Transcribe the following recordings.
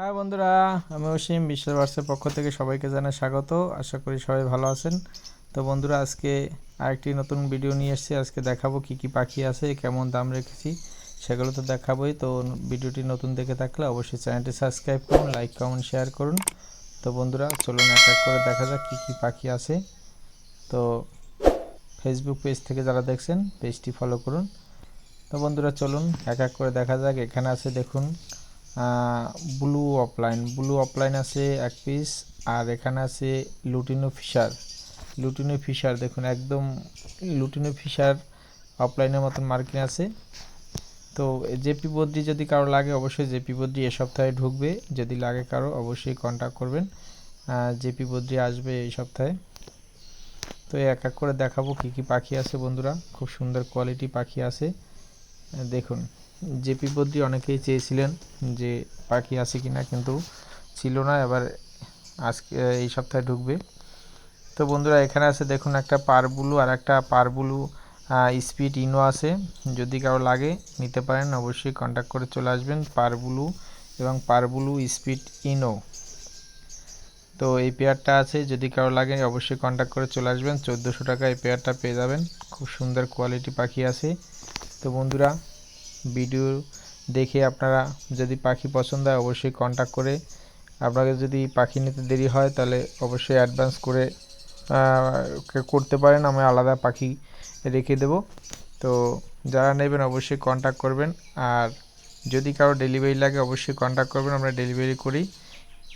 হ্যাঁ বন্ধুরা আমি অসীম বিশ্ববার্সের পক্ষ থেকে সবাইকে জানাই স্বাগত। আশা করি সবাই ভালো আছেন। তো বন্ধুরা, আজকে আরেকটি নতুন ভিডিও নিয়ে এসেছি। আজকে দেখাবো কি কি পাখি আছে, কেমন দাম রেখেছি, সেগুলো তো দেখাবোই। তো ভিডিওটি নতুন দেখে থাকলে অবশ্যই চ্যানেলটি সাবস্ক্রাইব করুন, লাইক, কমেন্ট, শেয়ার করুন। তো বন্ধুরা, চলুন এক এক করে দেখা যাক কী কী পাখি আছে। তো ফেসবুক পেজ থেকে যারা দেখছেন পেজটি ফলো করুন। তো বন্ধুরা, চলুন এক এক করে দেখা যাক। এখানে আছে, দেখুন ব্লু অফলাইন ব্লু অফলাইন আছে এক পিস আর এখানে আছে লুটিনো ফিশার লুটিনো ফিশার দেখুন, একদম লুটিনো ফিশার অফলাইনের মতন মার্কিং আছে। তো জেপি বদ্রি যদি কারও লাগে, অবশ্যই জেপি বদ্রি এ সপ্তাহে ঢুকবে। যদি লাগে কারও, অবশ্যই কন্ট্যাক্ট করবেন। জেপি বদ্রি আসবে এই সপ্তাহে। তো এক এক করে দেখাবো কি কি পাখি আছে বন্ধুরা। খুব সুন্দর কোয়ালিটি পাখি আছে। দেখুন। জেপি বদ্রি অনেকেই চেয়েছিলেন যে পাখি আছে কিনা, কিন্তু ছিল না। এবার আজকে, এই সপ্তাহে ঢুকবে। তো বন্ধুরা, এখানে আছে দেখুন একটা পারবুলু আর একটা পারবুলু স্পিড ইনো আছে। যদি কারও লাগে, নিতে পারেন, অবশ্যই কন্ট্যাক্ট করে চলে আসবেন। পারবুলু এবং পারবুলু স্পিড ইনো। তো এই পেয়ারটা আছে, যদি কারও লাগে, অবশ্যই কন্ট্যাক্ট করে চলে আসবেন। চোদ্দোশো টাকা এই পেয়ারটা পেয়ে যাবেন। খুব সুন্দর কোয়ালিটি পাখি আছে। তো বন্ধুরা ভিডিও দেখে আপনারা যদি পাখি পছন্দ হয় অবশ্যই কন্ট্যাক্ট করে, আপনাকে যদি পাখি নিতে দেরি হয় তাহলে অবশ্যই অ্যাডভান্স করে করতে পারেন, আমি আলাদা পাখি রেখে দেব। তো যারা নেবেন অবশ্যই কন্ট্যাক্ট করবেন, আর যদি কারও ডেলিভারি লাগে অবশ্যই কন্ট্যাক্ট করবেন, আমরা ডেলিভারি করি,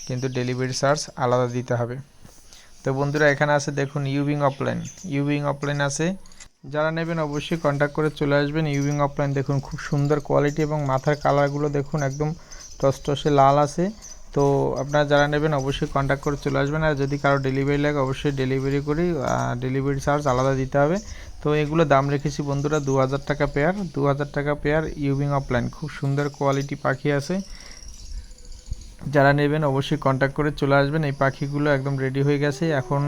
কিন্তু ডেলিভারি চার্জ আলাদা দিতে হবে। তো বন্ধুরা এখানে আছে দেখুন ইউবিং অফলাইন ইউবিং অফলাইন আছে। যারা নেবেন অবশ্যই কন্ট্যাক্ট করে চলে আসবেন। ইউবিং অফলাইন দেখুন, খুব সুন্দর কোয়ালিটি এবং মাথার কালারগুলো দেখুন, একদম টসটসে লাল আছে। তো আপনারা যারা নেবেন অবশ্যই কন্ট্যাক্ট করে চলে আসবেন আর যদি কারও ডেলিভারি লাগে, অবশ্যই ডেলিভারি করি ডেলিভারি চার্জ আলাদা দিতে হবে। তো এগুলো দাম রেখেছি বন্ধুরা দু হাজার টাকা পেয়ার দু হাজার টাকা পেয়ার ইউবিং অফলাইন খুব সুন্দর কোয়ালিটি পাখি আছে। যারা নেবেন অবশ্যই কন্ট্যাক্ট করে চলে আসবেন। এই পাখিগুলো একদম রেডি হয়ে গেছে। এখন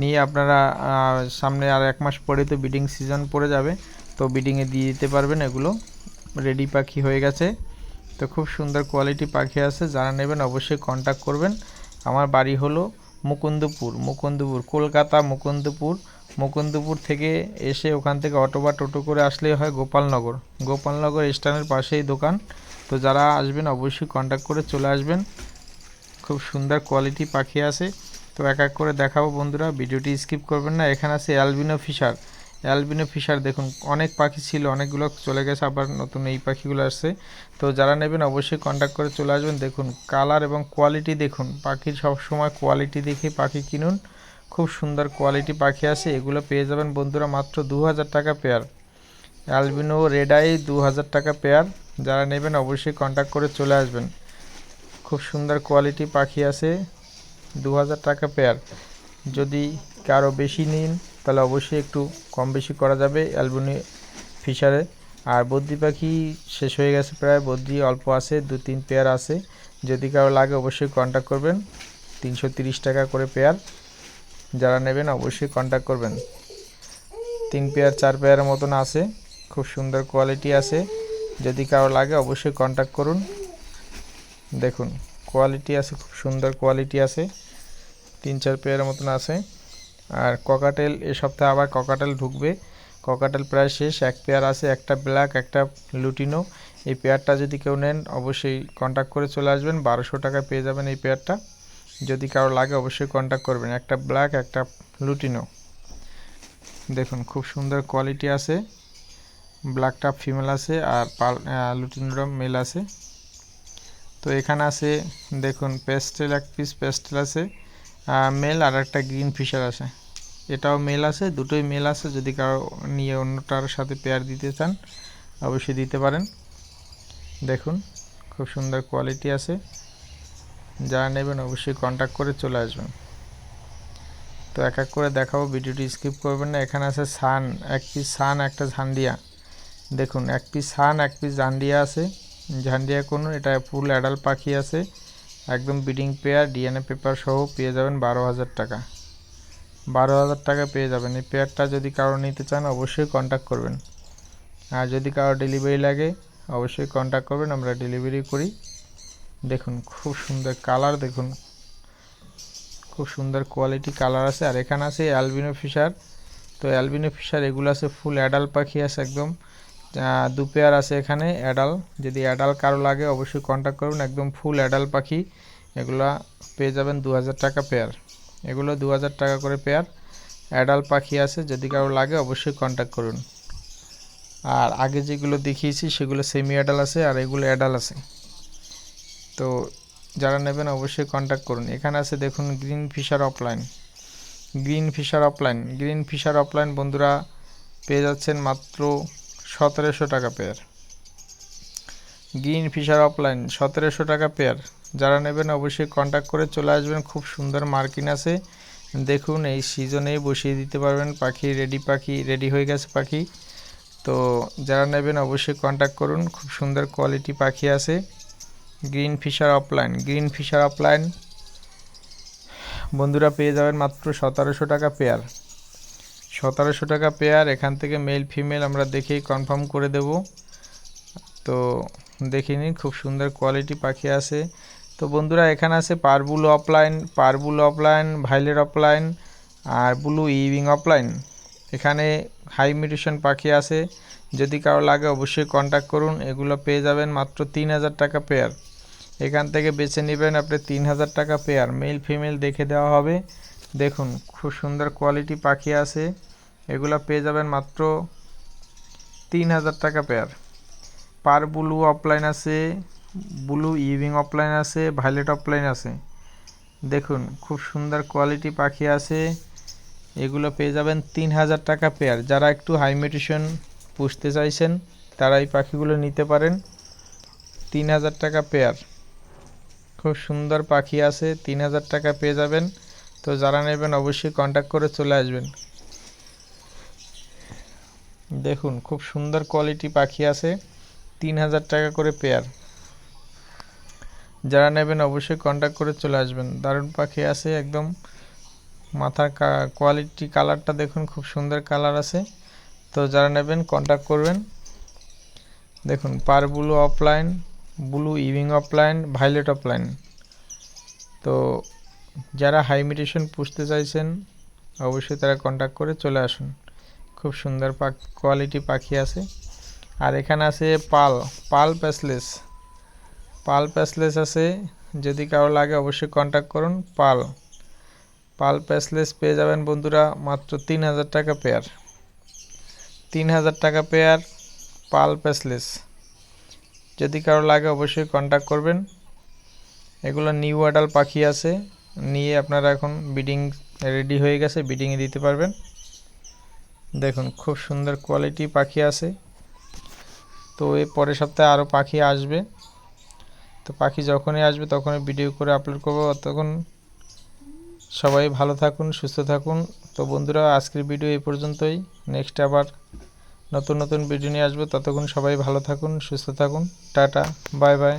নিয়ে আপনারা সামনে আর এক মাস পরে তো বিডিং সিজন পড়ে যাবে। তো বিডিংয়ে দিয়ে দিতে পারবেন এগুলো। রেডি পাখি হয়ে গেছে। তো খুব সুন্দর কোয়ালিটি পাখি আছে। যারা নেবেন অবশ্যই কন্ট্যাক্ট করবেন। আমার বাড়ি হলো মুকুন্দপুর মুকুন্দপুর, কলকাতা মুকুন্দপুর। মুকুন্দপুর থেকে এসে ওখান থেকে অটো বা টোটো করে আসলেই হয় গোপালনগর। গোপালনগর স্ট্যান্ডের পাশেই দোকান। তো যারা আসবেন অবশ্যই কন্ট্যাক্ট করে চলে আসবেন। খুব সুন্দর কোয়ালিটি পাখি আছে। তো এক এক করে দেখাবো বন্ধুরা, ভিডিওটি স্কিপ করবেন না। এখানে আছে অ্যালবিনো ফিশার অ্যালবিনো ফিশার দেখুন, অনেক পাখি ছিল, অনেকগুলো চলে গেছে, আবার নতুন এই পাখিগুলো আসছে। তো যারা নেবেন অবশ্যই কন্ট্যাক্ট করে চলে আসবেন। দেখুন কালার এবং কোয়ালিটি দেখুন। পাখির সব সময় কোয়ালিটি দেখে পাখি কিনুন। খুব সুন্দর কোয়ালিটি পাখি আছে। এগুলো পেয়ে যাবেন বন্ধুরা মাত্র দু হাজার টাকা পেয়ার অ্যালবিনো রেড আই দু টাকা পেয়ার যারা নেবেন অবশ্যই কন্ট্যাক্ট করে চলে আসবেন। খুব সুন্দর কোয়ালিটি পাখি আছে দু হাজার টাকা পেয়ার যদি কারও বেশি নিন, তাহলে অবশ্যই একটু কম বেশি করা যাবে অ্যালবুনি ফিশারে। আর বদ্রি পাখি শেষ হয়ে গেছে প্রায়, বদ্রি অল্প আছে, দু তিন পেয়ার আছে। যদি কারও লাগে অবশ্যই কন্ট্যাক্ট করবেন, তিনশো টাকা করে পেয়ার যারা নেবেন অবশ্যই কন্ট্যাক্ট করবেন। তিন পেয়ার চার পেয়ারের মতন আছে, খুব সুন্দর কোয়ালিটি আছে। যদি কারও লাগে অবশ্যই কন্ট্যাক্ট করুন। দেখুন কোয়ালিটি আছে, খুব সুন্দর কোয়ালিটি আছে। তিন, চার পেয়ারের মতন আছে। আর ককাটেল এ সপ্তাহে আবার ককাটেল ঢুকবে। ককাটেল প্রায় শেষ, এক পেয়ার আছে, একটা ব্ল্যাক একটা লুটিনো এই পেয়ারটা যদি কেউ নেন, অবশ্যই কন্ট্যাক্ট করে চলে আসবেন। বারোশো টাকা পেয়ে যাবেন এই পেয়ারটা যদি কারও লাগে, অবশ্যই কন্ট্যাক্ট করবেন। একটা ব্ল্যাক একটা লুটিনো দেখুন, খুব সুন্দর কোয়ালিটি আছে। ব্ল্যাকটা ফিমেল আছে আর লুটিনোটা মেল আছে। তো এখানে আছে, দেখুন পেস্টেল এক পিস পেস্টেল আছে মেল আর একটা গ্রিন ফিশার আছে। এটাও মেল আছে, দুটোই মেল আছে, যদি কারও নিয়ে অন্যটার সাথে পেয়ার দিতে চান, অবশ্যই দিতে পারেন। দেখুন, খুব সুন্দর কোয়ালিটি আছে। যারা নেবেন, অবশ্যই কন্ট্যাক্ট করে চলে আসবেন। তো এক এক করে দেখাবো, ভিডিওটি স্কিপ করবেন না। এখানে আছে সান এক পিস সান একটা ঝান্ডিয়া। দেখুন, এক পিস সান এক পিস ঝান্ডিয়া আছে। ঝান্ডিয়া কোনো, এটা ফুল অ্যাডাল পাখি আছে। একদম বিডিং পেয়ার ডিএনএ পেপার সহ পেয়ে যাবেন বারো হাজার টাকা। বারো হাজার টাকা পেয়ে যাবেন। এই পেয়ারটা যদি কারও নিতে চান, অবশ্যই কন্ট্যাক্ট করবেন। আর যদি কারও ডেলিভারি লাগে, অবশ্যই কন্ট্যাক্ট করবেন, আমরা ডেলিভারি করি। দেখুন, খুব সুন্দর কালার দেখুন। খুব সুন্দর কোয়ালিটি কালার আছে। আর এখানে আছে অ্যালবিনো ফিশার তো অ্যালবিনো ফিশার এগুলো আছে ফুল অ্যাডাল পাখি আছে একদম। দু পেয়ার আছে এখানে অ্যাডাল যদি অ্যাডাল কারও লাগে, অবশ্যই কন্ট্যাক্ট করুন। একদম ফুল অ্যাডাল পাখি। এগুলা পেয়ে যাবেন দু হাজার টাকা পেয়ার এগুলো দু হাজার টাকা করে পেয়ার অ্যাডাল পাখি আছে, যদি কারও লাগে, অবশ্যই কন্ট্যাক্ট করুন। আর আগে যেগুলো দেখিয়েছি, সেগুলো সেমি অ্যাডাল আছে, আর এগুলো অ্যাডাল আছে। তো যারা নেবেন, অবশ্যই কন্ট্যাক্ট করুন। এখানে আছে, দেখুন green fisher offline green fisher offline green fisher offline বন্ধুরা পেয়ে যাচ্ছেন মাত্র সতেরোশো টাকা পেয়ার গ্রিন ফিশার অফলাইন সতেরোশো টাকা পেয়ার যারা নেবেন অবশ্যই কন্ট্যাক্ট করে চলে আসবেন, খুব সুন্দর মার্কিন আছে। দেখুন, এই সিজনেই বসিয়ে দিতে পারবেন পাখি রেডি পাখি রেডি হয়ে গেছে পাখি। তো যারা নেবেন অবশ্যই কন্ট্যাক্ট করুন, খুব সুন্দর কোয়ালিটি পাখি আছে। Green Fischer opaline green Fischer opaline বন্ধুরা পেয়ে যাবেন মাত্র সতেরোশো টাকা পেয়ার সতেরোশো টাকা পেয়ার এখান থেকে মেল ফিমেল আমরা দেখেই কনফার্ম করে দেব। তো দেখে নিন, খুব সুন্দর কোয়ালিটি পাখি আছে। তো বন্ধুরা, এখানে আছে purple opaline purple opaline violet opaline আর ব্লু ইভিং অফলাইন এখানে হাই মিউটেশন পাখি আছে। যদি কারও লাগে অবশ্যই কন্ট্যাক্ট করুন। এগুলো পেয়ে যাবেন মাত্র তিন হাজার টাকা পেয়ার এখান থেকে বেছে নেবেন আপনি তিন হাজার টাকা পেয়ার মেল ফিমেল দেখে দেওয়া হবে। দেখুন, খুব সুন্দর কোয়ালিটি পাখি আছে। এগুলো পেয়ে যাবেন মাত্র তিন হাজার টাকা পেয়ার পার ব্লু অফলাইন আছে ব্লু ইভিং অফলাইন আছে ভাইলেট অফলাইন আছে। দেখুন, খুব সুন্দর কোয়ালিটি পাখি আছে। এগুলো পেয়ে যাবেন তিন হাজার টাকা পেয়ার যারা একটু হাই মিউটেশন পুষতে চাইছেন, তারা এই পাখিগুলো নিতে পারেন। তিন হাজার টাকা পেয়ার খুব সুন্দর পাখি আছে, তিন হাজার টাকা পেয়ে যাবেন। তো যারা নেবেন অবশ্যই কন্ট্যাক্ট করে চলে আসবেন। দেখুন, খুব সুন্দর কোয়ালিটি পাখি আছে, তিন হাজার টাকা করে পেয়ার যারা নেবেন অবশ্যই কন্ট্যাক্ট করে চলে আসবেন। দারুণ পাখি আছে, একদম মাথার কোয়ালিটি কালারটা দেখুন, খুব সুন্দর কালার আছে। তো যারা নেবেন কন্ট্যাক্ট করবেন। দেখুন, per blue opaline blue Ewing opaline violet opaline তো যারা হাই মিউটেশন পুষতে চাইছেন, অবশ্যই তারা কন্ট্যাক্ট করে চলে আসুন। খুব সুন্দর পাখ কোয়ালিটি পাখি আছে। আর এখানে আছে পাল পাল প্যাসলেস পাল প্যাসলেস আছে, যদি কারও লাগে অবশ্যই কন্ট্যাক্ট করুন, পাল। পাল প্যাসলেস পেয়ে যাবেন বন্ধুরা মাত্র তিন হাজার টাকা পেয়ার তিন হাজার টাকা পেয়ার পাল প্যাসলেস যদি কারও লাগে অবশ্যই কন্ট্যাক্ট করবেন। এগুলো নিউ অ্যাডাল পাখি আছে। নিয়ে আপনারা এখন বিডিং রেডি হয়ে গেছে বিডিংয়ে দিতে পারবেন। দেখুন, খুব সুন্দর কোয়ালিটি পাখি আছে। তো এর পরের সপ্তাহে আরও পাখি আসবে। তো পাখি যখনই আসবে, তখনই ভিডিও করে আপলোড করব। তখন সবাই ভালো থাকুন, সুস্থ থাকুন। তো বন্ধুরা, আজকের ভিডিও এই পর্যন্তই। নেক্সট আবার নতুন নতুন ভিডিও নিয়ে আসব। ততক্ষণ সবাই ভালো থাকুন, সুস্থ থাকুন। Tata bye bye